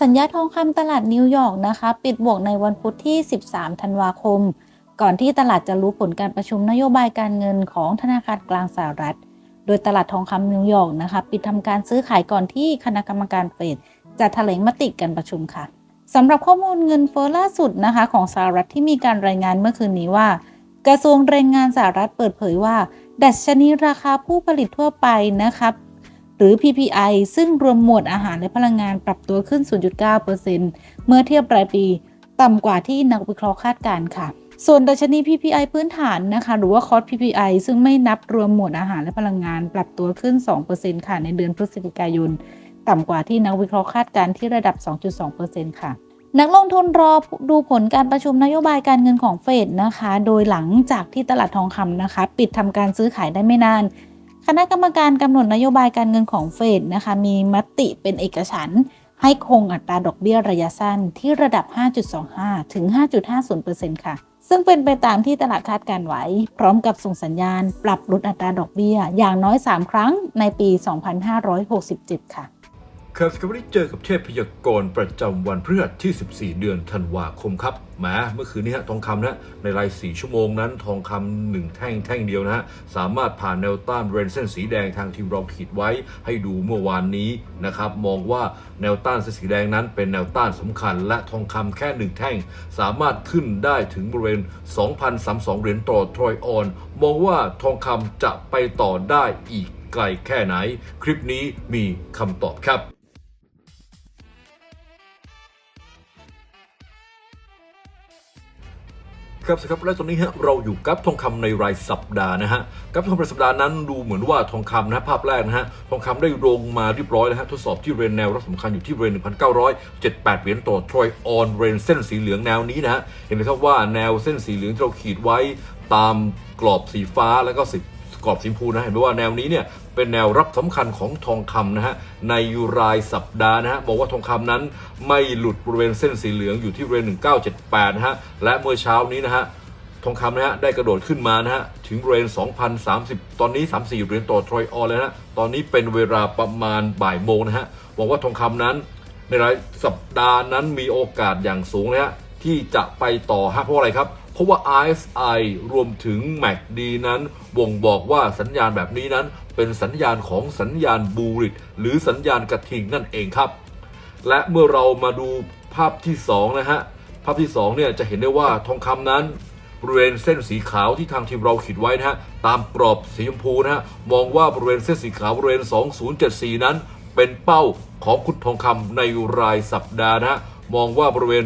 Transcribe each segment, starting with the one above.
สัญญาทองคำตลาดนิวยอร์กนะคะ ปิดบวกในวันพุธที่ 13 ธันวาคม ก่อนที่ตลาดจะรู้ผลการประชุมนโยบายการเงินของธนาคารกลางสหรัฐ โดยตลาดทองคำนิวยอร์กนะคะ ปิดทำการซื้อขายก่อนที่คณะกรรมการเฟดจะแถลงมติการประชุมค่ะสำหรับข้อมูลเงินเฟ้อล่าสุดนะคะ ของสหรัฐที่มีการรายงานเมื่อคืนนี้ว่า กระทรวงแรงงานสหรัฐเปิดเผยว่า ดัชนีราคาผู้ผลิตทั่วไปนะครับ หรือ PPI ซึ่งรวมหมวดอาหารและพลังงานปรับตัวขึ้น 0.9%เมื่อเทียบรายปี ต่ำกว่าที่นักวิเคราะห์คาดการณ์ค่ะ ส่วนดัชนี PPI พื้นฐานนะคะ หรือว่าคอส PPI ซึ่งไม่นับรวมหมวดอาหารและพลังงานปรับตัวขึ้น 2%ค่ะในเดือนพฤศจิกายน ต่ำกว่าที่นักวิเคราะห์คาดการณ์ที่ระดับ 2.2%ค่ะนักลงทุนรอดูผลการประชุมนโยบายการเงินของเฟดนะคะ โดยหลังจากที่ตลาดทองคำนะคะ ปิดทำการซื้อขายได้ไม่นาน คณะกรรมการกำหนดนโยบายการเงินของเฟดนะคะ มีมติเป็นเอกฉันท์ให้คงอัตราดอกเบี้ยระยะสั้นที่ระดับ 5.25 ถึง 5.50%ค่ะ ซึ่งเป็นไปตามที่ตลาดคาดการไว้ พร้อมกับส่งสัญญาณปรับลดอัตราดอกเบี้ย อย่างน้อย 3 ครั้งในปี 2567 ค่ะ ครับสวัสดีเจอกับเทพพยากรณ์ประจำวันพฤหัสที่ 14 เดือนธันวาคมครับแหมเมื่อคืนนี้ฮะทองคำนะในราย 4 ชั่วโมงนั้น ทองคำหนึ่งแท่งแท่งเดียวนะฮะสามารถผ่านแนวต้านเรนเส้นสีแดงทางทีมเราขีดไว้ให้ดูเมื่อวานนี้นะครับ มองว่าแนวต้านเส้นสีแดงนั้นเป็นแนวต้านสำคัญ และทองคำแค่หนึ่งแท่ง สามารถขึ้นได้ถึงบริเวณ 2,032 เหรียญต่อทรอยออน มองว่าทองคำจะไปต่อได้อีกไกลแค่ไหน คลิปนี้มีคำตอบครับ ครับสครับและตอนนี้ฮะเราอยู่กับทองคำในรายสัปดาห์นะฮะกับทองคำรายสัปดาห์นั้นดูเหมือนว่าทองคำนะภาพแรกนะฮะทองคำได้ลงมาเรียบร้อยแล้วฮะทดสอบที่เรนแนวรับสำคัญอยู่ที่เรน1,978เหรียญต่อทรอยออนเรนเส้นสีเหลืองแนวนี้นะฮะเห็นไหมครับว่าแนวเส้นสีเหลืองที่เราขีดไว้ตามกรอบสีฟ้าแล้วก็สีกรอบสีชมพูนะเห็นไหมว่าแนวนี้เนี่ย เป็นแนวรับสำคัญของทองคำนะฮะในรายสัปดาห์นะฮะบอกว่าทองคำนั้นไม่หลุดบริเวณเส้นสีเหลืองอยู่ที่เรน1978นะฮะและเมื่อเช้านี้นะฮะทองคำนะฮะได้กระโดดขึ้นมานะฮะถึงเรน2,030 ตอนนี้ 34เหรียญต่อทรอยออนเลยนะฮะตอนนี้เป็นเวลาประมาณบ่ายโมงนะฮะบอกว่าทองคำนั้นในรายสัปดาห์นั้นมีโอกาสอย่างสูงนะฮะที่จะไปต่อฮะเพราะอะไรครับ เพราะว่า RSI รวมถึง MACD นั้นบ่งบอกว่าสัญญาณแบบนี้นั้น เป็นสัญญาณของสัญญาณบูริตหรือสัญญาณกระทิงนั่นเองครับ และเมื่อเรามาดูภาพที่ 2 นะฮะ ภาพที่ 2 เนี่ยจะเห็นได้ว่าทองคำนั้นบริเวณเส้นสีขาวที่ทางทีมเราขีดไว้นะฮะ ตามกรอบสีชมพูนะฮะ มองว่าบริเวณเส้นสีขาวบริเวณ 2074 นั้น เป็นเป้าของคุณทองคำในรายสัปดาห์นะฮะ มองว่าบริเวณ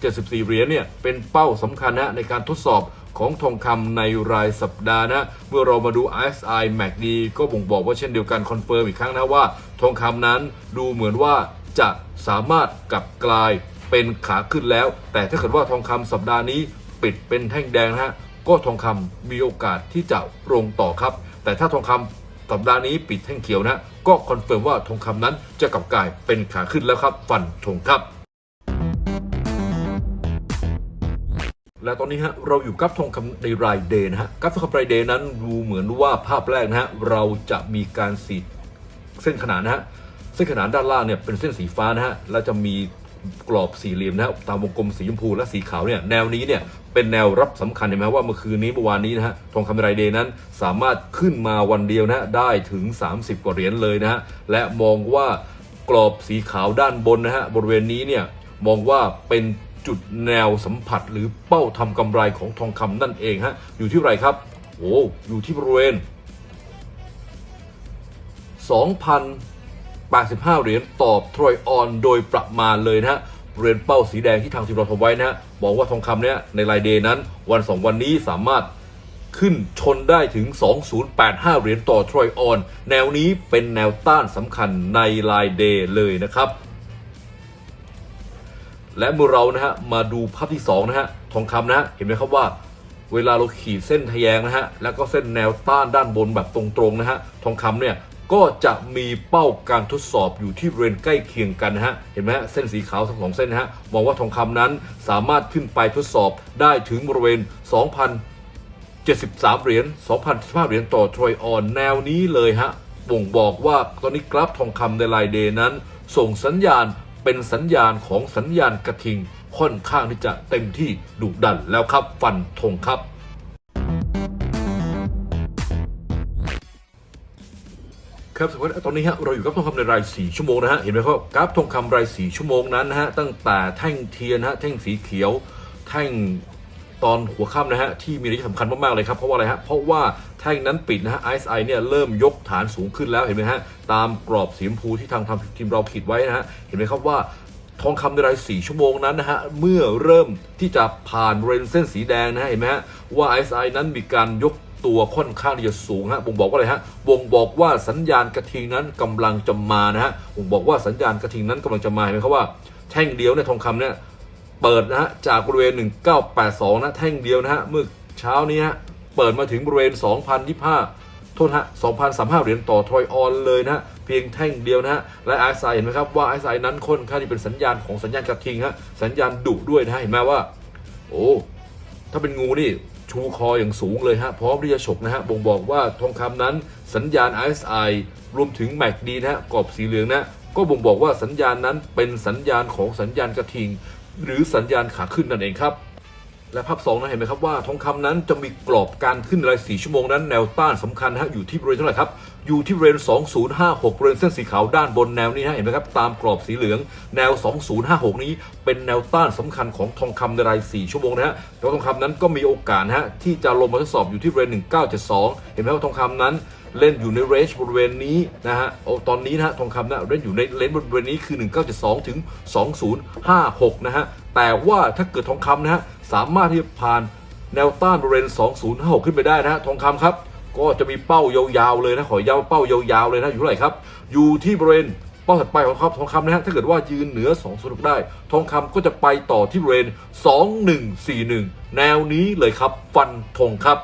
74 เหรียญเนี่ยเป็นเป้าสำคัญนะในการทดสอบของทองคำในรายสัปดาห์นะเมื่อเรามาดู RSI MACD ก็บ่งบอกว่าเช่นเดียวกันคอนเฟิร์มอีกครั้งนะว่า ทองคำนั้นดูเหมือนว่าจะสามารถกลับกลายเป็นขาขึ้นแล้ว แต่ถ้าเกิดว่าทองคำสัปดาห์นี้ปิดเป็นแท่งแดงนะฮะก็ทองคำมีโอกาสที่จะลงต่อครับ แต่ถ้าทองคำสัปดาห์นี้ปิดแท่งเขียวนะก็คอนเฟิร์มว่าทองคำนั้นจะกลับกลายเป็นขาขึ้นแล้วครับ ฟันธงครับ และตอนนี้ฮะเราอยู่กับทองคำในรายเดย์นะฮะกับทองคำรายเดย์นั้นดูเหมือนว่าภาพแรกนะฮะเราจะมีการสีเส้นขนานนะฮะเส้นขนานด้านล่างเนี่ยเป็นเส้นสีฟ้านะฮะแล้วจะมีกรอบสี่เหลี่ยมนะฮะตามวงกลมสีชมพูและสีขาวเนี่ยแนวนี้เนี่ยเป็นแนวรับสำคัญเห็นไหมว่าเมื่อคืนนี้เมื่อวานนี้นะฮะทองคำรายเดย์นั้นสามารถขึ้นมาวันเดียวนะฮะได้ถึง 30 กว่าเหรียญเลยนะฮะและมองว่ากรอบสีขาวด้านบนนะฮะบริเวณนี้เนี่ยมองว่าเป็น จุดแนวสัมผัสหรือเป้าทำกำไรของทองคำนั่นเองฮะอยู่ที่ไรครับโอ้อยู่ที่บริเวณ 2,085 เหรียญต่อทรอยออนโดยประมาณเลยนะฮะบริเวณเป้าสีแดงที่ทางทีมเราทำไว้นะฮะบอกว่าทองคำเนี่ยในรายเดย์นั้น วัน 2 วันนี้สามารถขึ้นชนได้ถึง 2085 เหรียญต่อทรอยออน แนวนี้เป็นแนวต้านสำคัญในรายเดย์เลยนะครับ และเมื่อเรานะฮะมาดูภาพที่2นะฮะทองคำนะฮะเห็นไหมครับว่า เวลาเราขีดเส้นทะแยงนะฮะแล้วก็เส้นแนวต้านด้านบนแบบตรงๆนะฮะทองคำเนี่ยก็จะมีเป้าการทดสอบอยู่ที่บริเวณใกล้เคียงกันนะฮะ เห็นไหมฮะเส้นสีขาวทั้งสองเส้นนะฮะมองว่าทองคำนั้นสามารถขึ้นไปทดสอบได้ถึงบริเวณ 2,073 เหรียญ 2,015 เหรียญต่อทรอยออนแนวนี้เลยฮะบ่งบอกว่าตอนนี้กราฟทองคำในรายเดย์นั้น ส่งสัญญาณ เป็นสัญญาณของสัญญาณกระทิงค่อนข้างที่จะเต็มที่ดุดันแล้วครับฟันธงครับ ครับสวัสดีตอนนี้ฮะเราอยู่กับทองคำในราย 4 ชั่วโมงนะฮะเห็นไหมครับกราฟทองคำราย 4 ชั่วโมงนั้นนะฮะตั้งแต่แท่งเทียนฮะแท่งสีเขียว แท่ง ตอนหัวค่ำนะฮะที่มีนัยสำคัญมากๆเลยครับเพราะว่าอะไรฮะเพราะว่าแท่งนั้นปิดนะฮะ RSI เนี่ยเริ่มยกฐานสูงขึ้นแล้วเห็นไหมฮะตามกรอบสีชมพูที่ทางทำทีมเราขีดไว้นะฮะเห็นไหมครับว่าทองคำในราย 4 ชั่วโมงนั้นนะฮะ เมื่อเริ่มที่จะผ่านบริเวณเส้นสีแดงนะฮะ เห็นไหมฮะ ว่า RSI นั้นมีการยกตัวค่อนข้างที่จะสูงฮะบ่งบอกว่าอะไรฮะบ่งบอกว่าสัญญาณกระทิงนั้นกำลังจะมานะฮะบ่งบอกว่าสัญญาณกระทิงนั้นกำลังจะมาเห็นไหมครับว่าแท่งเดียวเนี่ยทองคำเนี่ย เปิดนะฮะจากบริเวณ 1982 นะ แท่งเดียวนะฮะเมื่อเช้านี้ฮะเปิดมาถึงบริเวณ 2,025 โทษฮะ 2,035 เหรียญต่อทรอยออนเลยนะฮะเพียงแท่งเดียวนะฮะ และ RSI เห็นไหมครับว่า RSI นั้นค่อนข้างที่เป็นสัญญาณของสัญญาณกระทิงฮะสัญญาณดุด้วยนะฮะเห็นไหมว่า โอ้ถ้าเป็นงูนี่ชูคออย่างสูงเลยฮะพร้อมที่จะฉกนะฮะบ่งบอกว่าทองคำนั้นสัญญาณ RSI รวมถึง MACD นะฮะกรอบสีเหลืองนะก็บ่งบอกว่าสัญญาณนั้นเป็นสัญญาณของสัญญาณกระทิง หรือสัญญาณขาขึ้นนั่นเองครับ และภาพ2นะเห็นไหมครับว่าทองคำนั้นจะมีกรอบการขึ้นราย4ชั่วโมงนั้นแนวต้านสำคัญนะฮะอยู่ที่บริเวณเท่าไหร่ครับอยู่ที่บริเวณ2056บริเวณเส้นสีขาวด้านบนแนวนี้นะเห็นไหมครับตามกรอบสีเหลืองแนว 2056 นี้เป็นแนวต้านสำคัญของทองคำในราย 4 ชั่วโมงนะฮะแล้วทองคำนั้นก็มีโอกาสนะฮะที่จะลงมาทดสอบอยู่ที่บริเวณ1972 เห็นไหมว่าทองคำนั้นเล่นอยู่ในเรนจ์บริเวณนี้นะฮะโอ้ตอนนี้นะฮะทองคำนะเล่นอยู่ในเลนจ์บริเวณนี้คือ 1972 ถึง 2056 นะฮะ แต่ว่าถ้าเกิดทองคำนะฮะ สามารถที่จะผ่านแนวต้านบริเวณ 2056 ขึ้นไปได้นะฮะ ทองคำครับ ก็จะมีเป้ายาวๆเลยนะ ขอย้ำเป้ายาวๆเลยนะ อยู่เท่าไหร่ครับ อยู่ที่บริเวณเป้าถัดไปของครับทองคำนะฮะถ้าเกิดว่ายืนเหนือ206ได้ ทองคำก็จะไปต่อที่บริเวณ2141 แนวนี้เลยครับ ฟันธงครับ